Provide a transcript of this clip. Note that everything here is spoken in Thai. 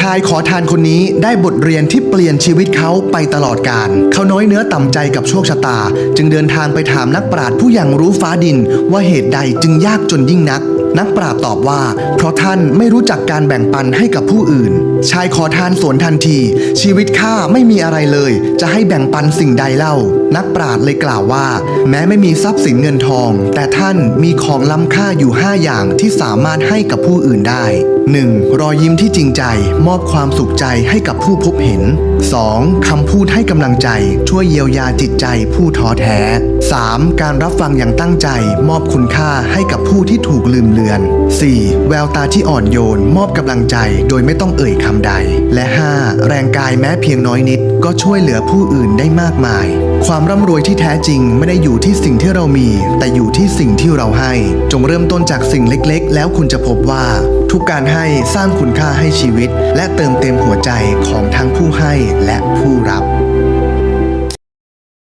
ชายขอทานคนนี้ได้บทเรียนที่เปลี่ยนชีวิตเขาไปตลอดกาลเขาน้อยเนื้อต่ำใจกับโชคชะตา จึงเดินทางไปถามนักปราชญ์ผู้ยังรู้ฟ้าดิน ว่าเหตุใดจึงยากจนยิ่งนัก นักปราชญ์ตอบว่า เพราะท่านไม่รู้จักการแบ่งปันให้กับผู้อื่น ชายขอทานสวนทันที ชีวิตข้าไม่มีอะไรเลย จะให้แบ่งปันสิ่งใดเล่า นักปราชญ์เลยกล่าวว่า แม้ไม่มีทรัพย์สินเงินทอง แต่ท่านมีของล้ำค่าอยู่ 5 อย่างที่สามารถให้กับผู้อื่นได้ 1. รอยยิ้มที่จริงใจ มอบความสุขใจให้กับผู้พบเห็น 2. คำพูดให้กำลังใจ ช่วยเยียวยาจิตใจผู้ท้อแท้ 3. การรับฟังอย่างตั้งใจ มอบคุณค่าให้กับผู้ที่ถูกลืมเลือน 4. แววตาที่อ่อนโยน มอบกำลังใจโดยไม่ต้องเอ่ยคำใด และ 5. แรงกายแม้เพียงน้อยนิด ก็ช่วยเหลือผู้อื่นได้มากมาย ความร่ำรวยที่แท้จริงไม่ได้อยู่ที่สิ่งที่เรามี แต่อยู่ที่สิ่งที่เราให้ จงเริ่มต้นจากสิ่งเล็กๆ แล้วคุณจะพบว่า ทุกการให้สร้างคุณค่าให้ชีวิต และเติมเต็มหัวใจของทั้งผู้ให้และผู้รับ